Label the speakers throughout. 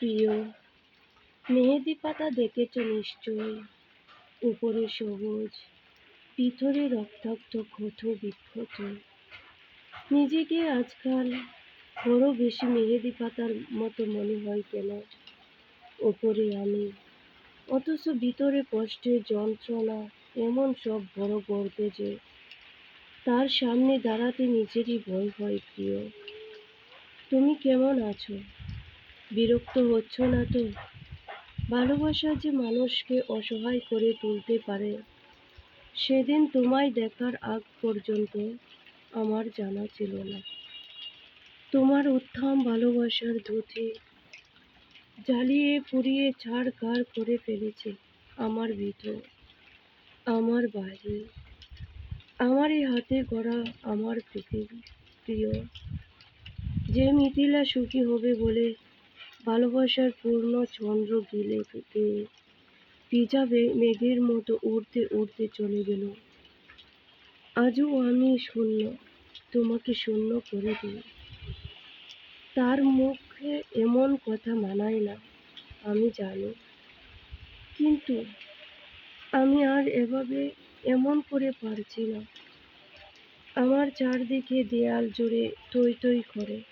Speaker 1: প্রিয়, মেহেদি পাতা দেখেছ নিশ্চয়ই? উপরে সবুজ ভিতরে রক্তাক্ত ক্ষত বিক্ষত। নিজেকে আজকাল বড় বেশি মেহেদি পাতার মতো মনে হয় কেন? ওপরে আমি অথচ ভিতরে কষ্টের যন্ত্রণা, এমন সব বড় গর্বে যে তার সামনে দাঁড়াতে নিজেরই ভয় হয় প্রিয়। তুমি কেমন আছো? বিরক্ত হচ্ছ না তো? ভালোবাসা যে মানুষকে অসহায় করে তুলতে পারে, সেদিন তোমায় দেখার আগ পর্যন্ত আমার জানা ছিল না। তোমার উত্থাম ভালোবাসার ধুতি জ্বালিয়ে পুড়িয়ে ছাড় ছাড়খাড় করে ফেলেছে আমার ভিতর, আমার বাড়ি আমার এই হাতে গড়া আমার পৃথিবী প্রিয়। যে মিথিলা সুখী হবে বলে ভালোবাসার পূর্ণ চন্দ্র গিলে ভিজা মেঘের মতো উড়তে উড়তে চলে গেল। আজও আমি শূন্য, তোমাকে শূন্য করে দিই। তার মুখে এমন কথা মানায় না, আমি জানি। কিন্তু আমি আর এভাবে এমন করে পারছি না। আমার চারদিকে দেয়াল জুড়ে টই টই করে।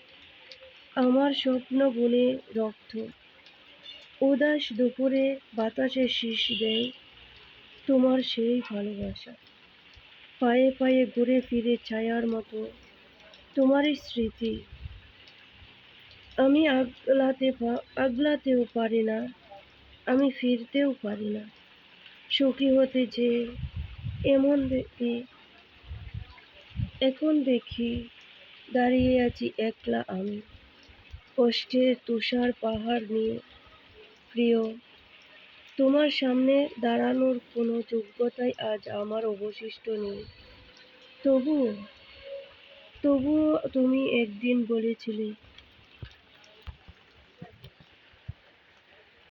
Speaker 1: আমার স্বপ্ন বনে রক্ত। উদাস দুপুরে বাতাসে শীষ দেয় তোমার সেই ভালোবাসা। পায়ে পায়ে ঘুরে ফিরে ছায়ার মতো তোমারই স্মৃতি। আমি আগলাতে আগলাতেও পারি না, আমি ফিরতেও পারি না। সুখী হতে যে এমন দেখি এখন দেখি দাঁড়িয়ে আছি একলা আমি। কষ্টের তুষার পাহাড় নিয়ে। প্রিয়, তোমার সামনে দাঁড়ানোর কোনো যোগ্যতাই আজ আমার অবশিষ্ট নেই। তবুও তবুও তুমি একদিন বলেছিলে